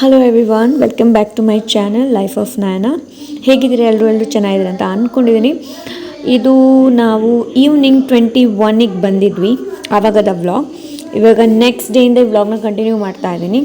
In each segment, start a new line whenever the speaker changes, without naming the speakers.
Hello everyone welcome back to my channel life of Nayana ಹೇಗಿದ್ದೀರಿ ಎಲ್ಲರೂ ಎಲ್ಲರೂ ಚೆನ್ನಾಗಿದ್ದೀರಿ ಅಂತ ಅಂದ್ಕೊಂಡಿದ್ದೀನಿ ಇದು ನಾವು ಈವ್ನಿಂಗ್ ಟ್ವೆಂಟಿ ಒನ್ನಿಗೆ ಬಂದಿದ್ವಿ ಆವಾಗದ ವ್ಲಾಗ್ ಇವಾಗ ನೆಕ್ಸ್ಟ್ ಡೇಯಿಂದ ಈ ವ್ಲಾಗ್ನ ಕಂಟಿನ್ಯೂ ಮಾಡ್ತಾ ಇದ್ದೀನಿ.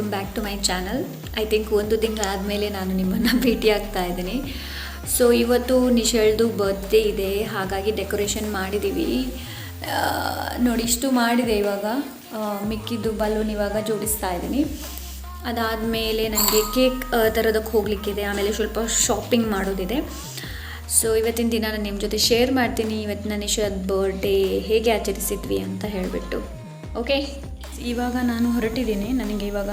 Welcome back to my channel I think ಒಂದು ತಿಂಗಳಾದಮೇಲೆ ನಾನು ನಿಮ್ಮನ್ನು ಭೇಟಿ ಆಗ್ತಾ ಇದ್ದೀನಿ. ಸೊ ಇವತ್ತು ನಿಶಲ್ದು ಬರ್ತ್ಡೇ ಇದೆ. ಹಾಗಾಗಿ ಡೆಕೋರೇಷನ್ ಮಾಡಿದ್ದೀವಿ ನೋಡಿ, ಇಷ್ಟು ಮಾಡಿದೆ ಇವಾಗ. ಮಿಕ್ಕಿದ್ದು ಬಲೂನ್ ಇವಾಗ ಜೋಡಿಸ್ತಾ ಇದ್ದೀನಿ. ಅದಾದಮೇಲೆ ನನಗೆ ಕೇಕ್ ತರೋದಕ್ಕೆ ಹೋಗಲಿಕ್ಕಿದೆ. ಆಮೇಲೆ ಸ್ವಲ್ಪ ಶಾಪಿಂಗ್ ಮಾಡೋದಿದೆ. ಸೊ ಇವತ್ತಿನ ದಿನ ನಾನು ನಿಮ್ಮ ಜೊತೆ ಶೇರ್ ಮಾಡ್ತೀನಿ. ಇವತ್ತಿನ ನಿಶಾದ್ ಬರ್ಡೇ ಹೇಗೆ ಆಚರಿಸಿದ್ವಿ ಅಂತ ಹೇಳಿಬಿಟ್ಟು. ಓಕೆ ಇವಾಗ ನಾನು ಹೊರಟಿದ್ದೀನಿ. ನನಗೆ ಇವಾಗ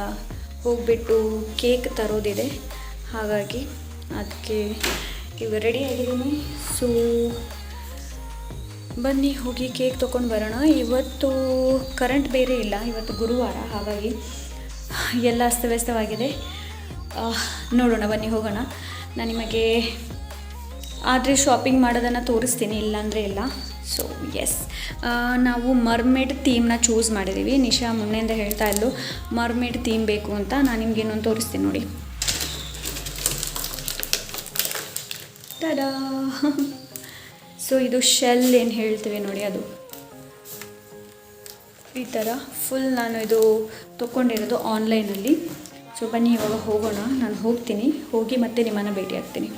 ಹೋಗಿಬಿಟ್ಟು ಕೇಕ್ ತರೋದಿದೆ. ಹಾಗಾಗಿ ಅದಕ್ಕೆ ಇವಾಗ ರೆಡಿ ಆಗಿದ್ದೀನಿ. ಸೊ ಬನ್ನಿ, ಹೋಗಿ ಕೇಕ್ ತೊಗೊಂಡು ಬರೋಣ. ಇವತ್ತು ಕರೆಂಟ್ ಬೇರೆ ಇಲ್ಲ. ಇವತ್ತು ಗುರುವಾರ. ಹಾಗಾಗಿ ಎಲ್ಲ ಅಸ್ತವ್ಯಸ್ತವಾಗಿದೆ. ನೋಡೋಣ, ಬನ್ನಿ, ಹೋಗೋಣ. ನಾನು ನಿಮಗೆ ಆದರೆ ಶಾಪಿಂಗ್ ಮಾಡೋದನ್ನು ತೋರಿಸ್ತೀನಿ, ಇಲ್ಲಾಂದರೆ ಇಲ್ಲ. ಸೊ ಎಸ್ ನಾವು ಮರ್ಮೇಡ್ ಥೀಮ್ನ ಚೂಸ್ ಮಾಡಿದ್ದೀವಿ ನಿಶಾ ಮೊನ್ನೆಯಿಂದ ಹೇಳ್ತಾ ಇದ್ಲು ಮರ್ಮೇಡ್ ಥೀಮ್ ಬೇಕು ಅಂತ, ನಾನು ನಿಮ್ಗೆ ಇನ್ನೊಂದು ತೋರಿಸ್ತೀನಿ ನೋಡಿ. ಟಡಾ ಸೊ ಇದು ಶೆಲ್ ಏನು ಹೇಳ್ತೀವಿ ನೋಡಿ ಅದು. ಈ ಥರ ಫುಲ್ ನಾನು ಇದು ತೊಗೊಂಡಿರೋದು ಆನ್ಲೈನಲ್ಲಿ ಸೊ ಬನ್ನಿ, ಇವಾಗ ಹೋಗೋಣ. ನಾನು ಹೋಗ್ತೀನಿ. ಹೋಗಿ ಮತ್ತೆ ನಿಮ್ಮನ್ನು ಭೇಟಿ ಆಗ್ತೀನಿ.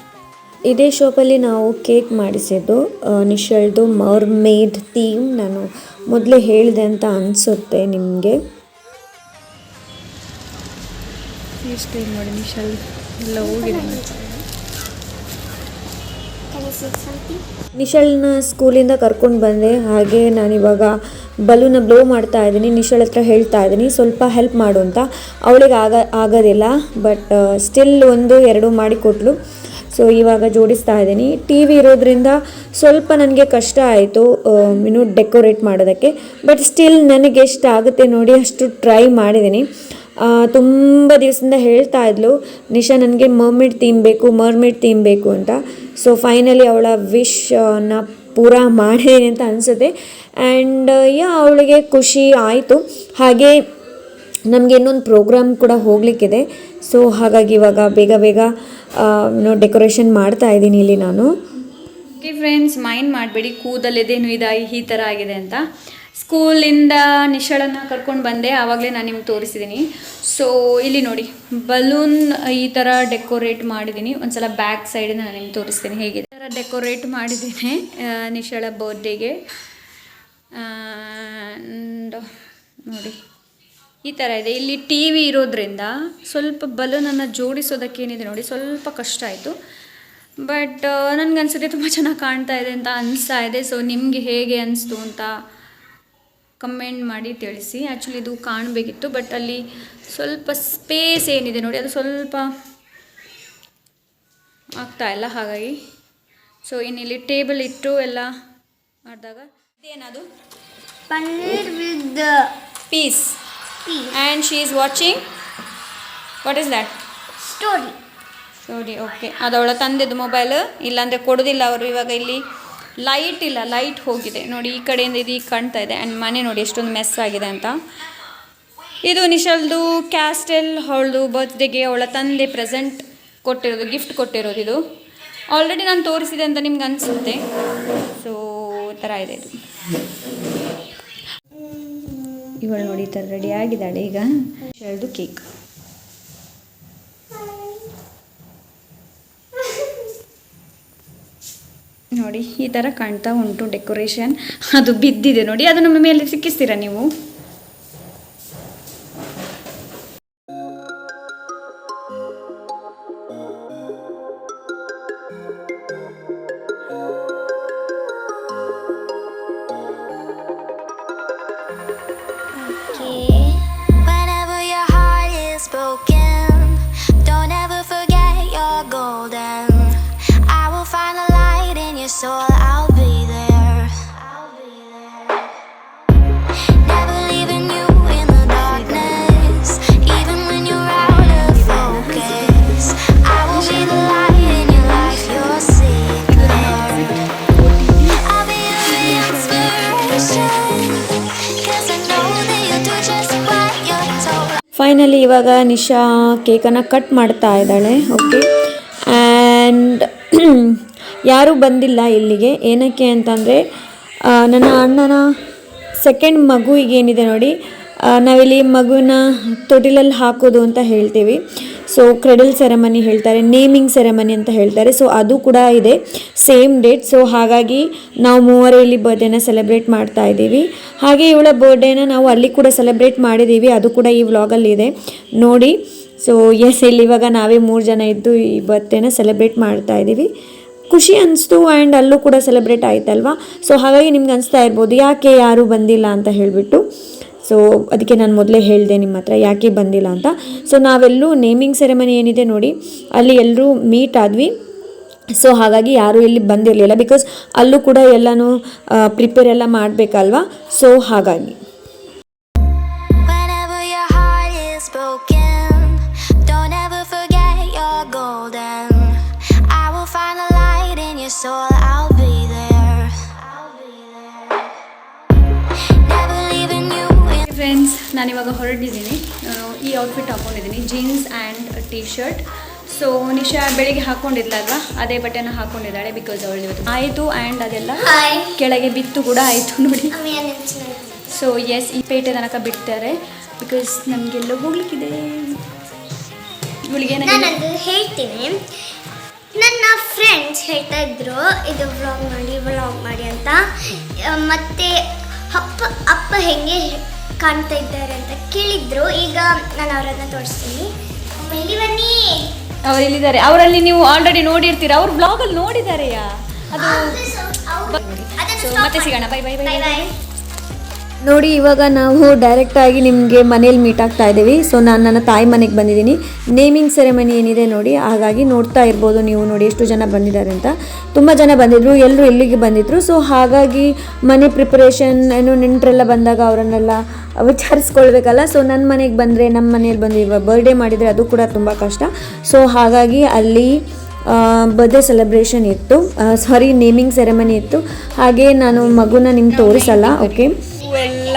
ಇದೇ ಶಾಪಲ್ಲಿ ನಾವು ಕೇಕ್ ಮಾಡಿಸಿದ್ದು ನಿಶಲ್ದು ನಿಶಲ್ದು ಮರ್ಮೇಡ್ ಥೀಮ್. ನಾನು ಮೊದಲೇ ಹೇಳಿದೆ ಅಂತ ಅನಿಸುತ್ತೆ ನಿಮಗೆ. ಇಷ್ಟೇ ನೋಡಿ ನಿಶಲ್ ಎಲ್ಲ ಹೋಗಿದೆ. ನಿಶಲ್ನ ಸ್ಕೂಲಿಂದ ಕರ್ಕೊಂಡು ಬಂದೆ. ಹಾಗೆ ನಾನಿವಾಗ ಬಲೂನ ಬ್ಲೋ ಮಾಡ್ತಾ ಇದ್ದೀನಿ. ನಿಶಲ್ ಹತ್ರ ಹೇಳ್ತಾ ಇದ್ದೀನಿ ಸ್ವಲ್ಪ ಹೆಲ್ಪ್ ಮಾಡು ಅಂತ. ಅವಳಿಗೆ ಆಗ ಆಗೋದಿಲ್ಲ ಬಟ್ ಸ್ಟಿಲ್ ಒಂದು ಎರಡು ಮಾಡಿ ಕೊಟ್ಲು. ಸೊ ಇವಾಗ ಜೋಡಿಸ್ತಾ ಇದ್ದೀನಿ. ಟಿ ವಿ ಇರೋದ್ರಿಂದ ಸ್ವಲ್ಪ ನನಗೆ ಕಷ್ಟ ಆಯಿತು ಇನ್ನು ಡೆಕೋರೇಟ್ ಮಾಡೋದಕ್ಕೆ. ಬಟ್ ಸ್ಟಿಲ್ ನನಗೆ ಎಷ್ಟು ಆಗುತ್ತೆ ನೋಡಿ, ಅಷ್ಟು ಟ್ರೈ ಮಾಡಿದ್ದೀನಿ. ತುಂಬ ದಿವಸದಿಂದ ಹೇಳ್ತಾ ಇದ್ಲು, ನಿಶಾ, ನನಗೆ ಮರ್ಮಿಡ್ ಥೀಮ್ ಬೇಕು ಮರ್ಮಿಡ್ ಥೀಮ್ ಬೇಕು ಅಂತ. ಸೊ ಫೈನಲಿ ಅವಳ ವಿಶ್ನ ಪೂರ ಮಾಡಿದ್ದೀನಿ ಅಂತ ಅನಿಸುತ್ತೆ. ಆ್ಯಂಡ್ ಯಾ, ಅವಳಿಗೆ ಖುಷಿ ಆಯಿತು. ಹಾಗೆ ನಮಗೆ ಇನ್ನೊಂದು ಪ್ರೋಗ್ರಾಮ್ ಕೂಡ ಹೋಗಲಿಕ್ಕಿದೆ. ಸೊ ಹಾಗಾಗಿ ಇವಾಗ ಬೇಗ ಬೇಗ ಡೆಕೋರೇಷನ್ ಮಾಡ್ತಾ ಇದ್ದೀನಿ ಇಲ್ಲಿ ನಾನು. ಓಕೆ ಫ್ರೆಂಡ್ಸ್ ಮೈಂಡ್ ಮಾಡಬೇಡಿ ಕೂದಲಿದೇನು ಇದಾಗಿ ಈ ಥರ ಆಗಿದೆ ಅಂತ. ಸ್ಕೂಲಿಂದ ನಿಶಳನ್ನು ಕರ್ಕೊಂಡು ಬಂದೆ, ಆವಾಗಲೇ ನಾನು ನಿಮ್ಗೆ ತೋರಿಸಿದ್ದೀನಿ ಸೊ ಇಲ್ಲಿ ನೋಡಿ ಬಲೂನ್ ಈ ಥರ ಡೆಕೋರೇಟ್ ಮಾಡಿದ್ದೀನಿ ಒಂದ್ಸಲ ಬ್ಯಾಕ್ ಸೈಡಿಂದ ನಾನು ನಿಮ್ಗೆ ತೋರಿಸ್ತೀನಿ ಹೇಗೆ ಈ ಥರ ಡೆಕೋರೇಟ್ ಮಾಡಿದ್ದೀನಿ ನಿಶಳ ಬರ್ಡೇಗೆ ನೋಡಿ. ಈ ಥರ ಇದೆ. ಇಲ್ಲಿ ಟಿ ವಿ ಇರೋದ್ರಿಂದ ಸ್ವಲ್ಪ ಬಲೂನನ್ನು ಜೋಡಿಸೋದಕ್ಕೇನಿದೆ ನೋಡಿ ಸ್ವಲ್ಪ ಕಷ್ಟ ಆಯಿತು. ಬಟ್ ನನಗನ್ಸುತ್ತೆ ತುಂಬ ಚೆನ್ನಾಗಿ ಕಾಣ್ತಾ ಇದೆ ಅಂತ ಅನಿಸ್ತಾ ಇದೆ. ಸೊ ನಿಮಗೆ ಹೇಗೆ ಅನಿಸ್ತು ಅಂತ ಕಮೆಂಟ್ ಮಾಡಿ ತಿಳಿಸಿ. ಆ್ಯಕ್ಚುಲಿ ಇದು ಕಾಣಬೇಕಿತ್ತು ಬಟ್ ಅಲ್ಲಿ ಸ್ವಲ್ಪ ಸ್ಪೇಸ್ ಏನಿದೆ ನೋಡಿ ಅದು ಸ್ವಲ್ಪ ಆಗ್ತಾ ಇಲ್ಲ ಹಾಗಾಗಿ. ಸೊ ಇನ್ನಿಲ್ಲಿ ಟೇಬಲ್ ಇಟ್ಟು ಎಲ್ಲ ಮಾಡಿದಾಗ ಇದೇನದು?
Paneer with
peas
pea.
And she is watching what is that
Story.
Story okay ಅದು ಅವಳ ತಂದೆದು ಮೊಬೈಲ್ ಇಲ್ಲಾಂದರೆ ಕೊಡೋದಿಲ್ಲ ಅವರು ಇವಾಗ ಇಲ್ಲಿ. ಲೈಟ್ ಇಲ್ಲ ಲೈಟ್ ಹೋಗಿದೆ. ನೋಡಿ ಈ ಕಡೆಯಿಂದ ಇದು ಈಗ ಕಾಣ್ತಾ ಇದೆ. ಆ್ಯಂಡ್ ಮನೆ ನೋಡಿ ಎಷ್ಟೊಂದು ಮೆಸ್ ಆಗಿದೆ ಅಂತ. ಇದು ನಿಶಲ್ದು ಕ್ಯಾಸ್ಟೆಲ್ ಅವಳದು ಬರ್ತ್ಡೇಗೆ ಅವಳ ತಂದೆ ಪ್ರೆಸೆಂಟ್ ಕೊಟ್ಟಿರೋದು ಗಿಫ್ಟ್ ಕೊಟ್ಟಿರೋದು ಇದು.
ಆಲ್ರೆಡಿ ನಾನು ತೋರಿಸಿದೆ ಅಂತ ನಿಮ್ಗೆ ಅನಿಸುತ್ತೆ. ಸೊ ಥರ ಇದೆ ಇದು. ಇವಳು ನೋಡಿ ಈ ಥರ ರೆಡಿ ಆಗಿದ್ದಾಳೆ ಈಗ. ಶೆಳ್ದು ಕೇಕ್ ನೋಡಿ, ಈ ಥರ ಕಾಣ್ತಾ ಉಂಟು ಡೆಕೋರೇಷನ್ ಅದು ಬಿದ್ದಿದೆ ನೋಡಿ. ಅದನ್ನು ಮೇಲೆ ಸಿಕ್ಕಿಸ್ತೀರಾ ನೀವು?
Golden. I will find a light in your soul, I'll be there. Never leaving you in the darkness, even when you're out of focus. I will be the light in your life, your secret. I'll be your inspiration. Cause I know that you'll do just what you're told.
Finally ಇವಾಗ Nisha ಕೇಕನ್ನು cut ಮಾಡ್ತಾ ಇದ್ದಾಳೆ okay ಯಾರೂ ಬಂದಿಲ್ಲ ಇಲ್ಲಿಗೆ. ಏನಕ್ಕೆ ಅಂತಂದರೆ ನನ್ನ ಅಣ್ಣನ ಸೆಕೆಂಡ್ ಮಗುವಿಗೆ ಏನಿದೆ ನೋಡಿ ನಾವಿಲ್ಲಿ ಮಗುವಿನ ತೊಟಿಲಲ್ಲಿ ಹಾಕೋದು ಅಂತ ಹೇಳ್ತೀವಿ. ಸೊ ಕ್ರೆಡಲ್ ಸೆರೆಮನಿ ಹೇಳ್ತಾರೆ ನೇಮಿಂಗ್ ಸೆರೆಮನಿ ಅಂತ ಹೇಳ್ತಾರೆ. ಸೊ ಅದು ಕೂಡ ಇದೆ ಸೇಮ್ ಡೇಟ್ ಸೊ ಹಾಗಾಗಿ ನಾವು ಮೂವರೇ ಇಲ್ಲಿ ಬರ್ಡೇನ ಸೆಲೆಬ್ರೇಟ್ ಮಾಡ್ತಾ ಇದ್ದೀವಿ. ಹಾಗೆ ಇವಳ ಬರ್ಡೇನ ನಾವು ಅಲ್ಲಿ ಕೂಡ ಸೆಲೆಬ್ರೇಟ್ ಮಾಡಿದ್ದೀವಿ. ಅದು ಕೂಡ ಈ ವ್ಲಾಗಲ್ಲಿ ಇದೆ. ನೋಡಿ ಸೊ ಎಸ್ ಇಲ್ಲಿ ಇವಾಗ ನಾವೇ ಮೂರು ಜನ ಇದ್ದು ಈ ಬರ್ತೇನ ಸೆಲೆಬ್ರೇಟ್ ಮಾಡ್ತಾ ಇದ್ದೀವಿ ಖುಷಿ ಅನಿಸ್ತು ಆ್ಯಂಡ್ ಅಲ್ಲೂ ಕೂಡ ಸೆಲೆಬ್ರೇಟ್ ಆಯ್ತಲ್ವಾ? ಸೊ ಹಾಗಾಗಿ ನಿಮ್ಗೆ ಅನಿಸ್ತಾ ಇರ್ಬೋದು, ಯಾಕೆ ಯಾರೂ ಬಂದಿಲ್ಲ ಅಂತ ಹೇಳಿಬಿಟ್ಟು. ಸೊ ಅದಕ್ಕೆ ನಾನು ಮೊದಲೇ ಹೇಳಿದೆ ನಿಮ್ಮ ಹತ್ರ, ಯಾಕೆ ಬಂದಿಲ್ಲ ಅಂತ. ಸೊ ನಾವೆಲ್ಲೂ ನೇಮಿಂಗ್ ಸೆರೆಮನಿ ಏನಿದೆ ನೋಡಿ, ಅಲ್ಲಿ ಎಲ್ಲರೂ ಮೀಟ್ ಆದ್ವಿ. ಸೊ ಹಾಗಾಗಿ ಯಾರೂ ಇಲ್ಲಿ ಬಂದಿರಲಿಲ್ಲ ಬಿಕಾಸ್ ಅಲ್ಲೂ ಕೂಡ ಎಲ್ಲನೂ ಪ್ರಿಪೇರ್ ಎಲ್ಲ ಮಾಡಬೇಕಲ್ವಾ? ಸೊ ಹಾಗಾಗಿ. ನಾನಿವಾಗ ಹೊರಟಿದ್ದೀನಿ. ನಾನು ಈ ಔಟ್ಫಿಟ್ ಹಾಕೊಂಡಿದ್ದೀನಿ. Jeans and T shirt so Nisha ಬೆಳಿಗ್ಗೆ ಹಾಕೊಂಡಿದ್ಲಲ್ವಾ? ಅದೇ ಬಟ್ಟೆನ ಹಾಕೊಂಡಿದ್ದಾಳೆ ಬಿಕಾಸ್ ಅವಳು ಇವತ್ತು ಆಯಿತು ಆ್ಯಂಡ್ ಅದೆಲ್ಲ ಕೆಳಗೆ ಬಿತ್ತು ಕೂಡ ಆಯಿತು ನೋಡಿ. ಸೊ ಎಸ್ ಈ ಪೇಟೆ ತನಕ ಬಿಡ್ತಾರೆ ಬಿಕಾಸ್ ನಮಗೆಲ್ಲ ಹೋಗ್ಲಿಕ್ಕಿದೆ. ಇವಳಿಗೆ
ನಾನು ಹೇಳ್ತೀನಿ. ನನ್ನ ಫ್ರೆಂಡ್ಸ್ ಹೇಳ್ತಾ ಇದ್ರು ಇದು ವ್ಲಾಗ್ ಮಾಡಿ ವ್ಲಾಗ್ ಮಾಡಿ ಅಂತ. ಮತ್ತೆ ಅಪ್ಪ ಅಪ್ಪ ಹೆಂಗೆ ಕಾಣ್ತಾ ಇದ್ದಾರೆ ಅಂತ ಕೇಳಿದ್ರು. ಈಗ ನಾನು ಅವರನ್ನ ತೋರಿಸ್ತೀನಿ. ಇಲ್ಲಿ ಬನ್ನಿ.
ಅವ್ರು ಇಲ್ಲಿದ್ದಾರೆ ಅವರಲ್ಲಿ ನೀವು ಆಲ್ರೆಡಿ ನೋಡಿರ್ತೀರ? ಅವ್ರು ಬ್ಲಾಗಲ್ಲಿ ನೋಡಿದಾರೆಯಾ? ಅದು ಮತ್ತೆ ಸಿಗೋಣ. ಬೈ ಬೈ ಬೈ
ಬೈ
ನೋಡಿ, ಇವಾಗ ನಾವು ಡೈರೆಕ್ಟಾಗಿ ನಿಮಗೆ ಮನೇಲಿ ಮೀಟ್ ಆಗ್ತಾ ಇದ್ದೀವಿ. ಸೊ ನಾನು ನನ್ನ ತಾಯಿ ಮನೆಗೆ ಬಂದಿದ್ದೀನಿ. ನೇಮಿಂಗ್ ಸೆರೆಮನಿ ಏನಿದೆ ನೋಡಿ, ಹಾಗಾಗಿ ನೋಡ್ತಾ ಇರ್ಬೋದು ನೀವು ನೋಡಿ ಎಷ್ಟು ಜನ ಬಂದಿದ್ದಾರೆ ಅಂತ. ತುಂಬ ಜನ ಬಂದಿದ್ರು ಎಲ್ಲರೂ ಇಲ್ಲಿಗೆ ಬಂದಿದ್ರು. ಸೊ ಹಾಗಾಗಿ ಮನೆ ಪ್ರಿಪರೇಷನ್ ಏನು ನೆಂಟರೆಲ್ಲ ಬಂದಾಗ ಅವರನ್ನೆಲ್ಲ ವಿಚಾರಿಸ್ಕೊಳ್ಬೇಕಲ್ಲ. ಸೊ ನನ್ನ ಮನೆಗೆ ಬಂದರೆ ನಮ್ಮ ಮನೇಲಿ ಬಂದು ಇವಾಗ ಬರ್ಡೇ ಮಾಡಿದರೆ ಅದು ಕೂಡ ತುಂಬ ಕಷ್ಟ. ಸೊ ಹಾಗಾಗಿ ಅಲ್ಲಿ ಬರ್ಡೇ ಸೆಲೆಬ್ರೇಷನ್ ಇತ್ತು. ಸಾರಿ ನೇಮಿಂಗ್ ಸೆರೆಮನಿ ಇತ್ತು. ಹಾಗೆ ನಾನು ಮಗುನ ನಿಮ್ಗೆ ತೋರಿಸಲ್ಲ ಓಕೆ